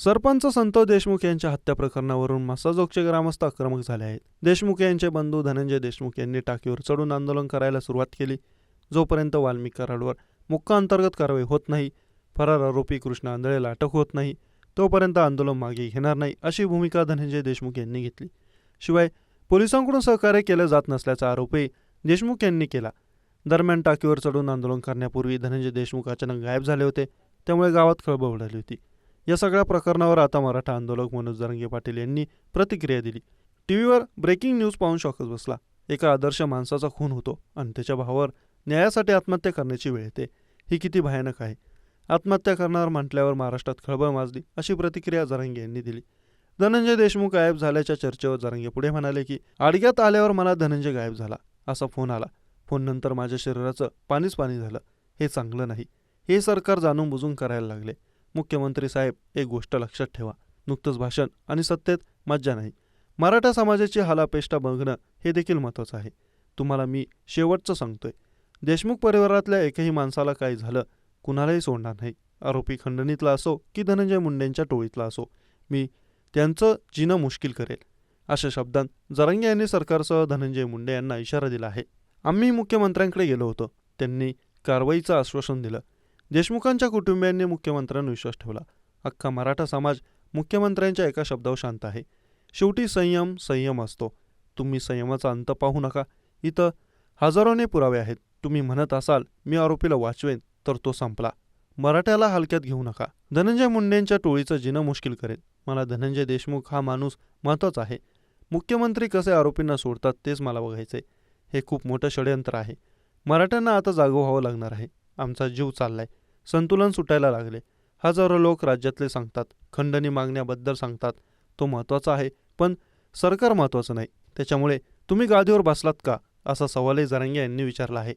सरपंच संतोष देशमुख यांच्या हत्या प्रकरणावरून मासाजोगचे ग्रामस्थ आक्रमक झाले आहेत. देशमुख यांचे बंधू धनंजय देशमुख यांनी टाकीवर चढून आंदोलन करायला सुरुवात केली. जोपर्यंत वाल्मिक कराडवर मुक्का अंतर्गत कारवाई होत नाही फरार आरोपी कृष्ण आंधळेला अटक होत नाही तोपर्यंत आंदोलन मागे घेणार नाही अशी भूमिका धनंजय देशमुख यांनी घेतली. शिवाय पोलिसांकडून सहकार्य केलं जात नसल्याचा आरोपही देशमुख यांनी केला. दरम्यान टाकीवर चढून आंदोलन करण्यापूर्वी धनंजय देशमुख अचानक गायब झाले होते त्यामुळे गावात खळबळ उडाली होती. या सगळ्या प्रकरणावर आता मराठा आंदोलक मनोज जरंगे पाटील यांनी प्रतिक्रिया दिली. टीव्हीवर ब्रेकिंग न्यूज पाहून शॉकच बसला. एका आदर्श माणसाचा खून होतो आणि त्याच्या भावावर न्यायासाठी आत्महत्या करण्याची वेळ येते. ही किती भयानक आहे. आत्महत्या करणार म्हटल्यावर महाराष्ट्रात खळबळ माजली अशी प्रतिक्रिया जरांगे यांनी दिली. धनंजय देशमुख गायब झाल्याच्या चर्चेवर जरांगे पुढे म्हणाले की आडग्यात आल्यावर मला धनंजय गायब झाला. असा फोन आला. फोननंतर माझ्या शरीराचं पाणीच पाणी झालं. हे चांगलं नाही. हे सरकार जाणून बुजून करायला लागले. मुख्यमंत्री साहेब एक गोष्ट लक्षात ठेवा. नुकतंच भाषण आणि सत्तेत मज्जा नाही. मराठा समाजाची हालापेष्टा बघणं हे देखील महत्त्वाचं आहे. तुम्हाला मी शेवटचं सांगतोय. देशमुख परिवारातल्या एकही माणसाला काही झालं कुणालाही सोडणार नाही. आरोपी खंडणीतला असो की धनंजय मुंडेंच्या टोळीतला असो मी त्यांचं जिणं मुश्किल करेल. अशा शब्दांत जरंगे यांनी सरकारसह धनंजय मुंडे यांना इशारा दिला आहे. आम्ही मुख्यमंत्र्यांकडे गेलो होतो. त्यांनी कारवाईचं आश्वासन दिलं. देशमुखांच्या कुटुंबियांनी मुख्यमंत्र्यांवर विश्वास ठेवला. अख्खा मराठा समाज मुख्यमंत्र्यांच्या एका शब्दावर शांत आहे. शेवटी संयम संयम असतो. तुम्ही संयमाचा अंत पाहू नका. इथं हजारोने पुरावे आहेत. तुम्ही म्हणत असाल मी आरोपीला वाचवेन तर तो संपला. मराठ्याला हलक्यात घेऊ नका. धनंजय मुंडेंच्या टोळीचं जिणं मुश्किल करेल मला धनंजय देशमुख हा माणूस महत्त्वाचा आहे. मुख्यमंत्री कसे आरोपींना सोडतात तेच मला बघायचे हे खूप मोठं षडयंत्र आहे. मराठ्यांना आता जागं व्हावं लागणार आहे. आमचा जीव चाललाय. संतुलन सुटायला लागले. हजारो लोक राज्यातले सांगतात. खंडणी मागण्याबद्दल सांगतात. तो महत्त्वाचा आहे पण सरकार महत्त्वाचं नाही. त्याच्यामुळे तुम्ही गादीवर बसलात का? असा सवालही जरांगे यांनी विचारला आहे.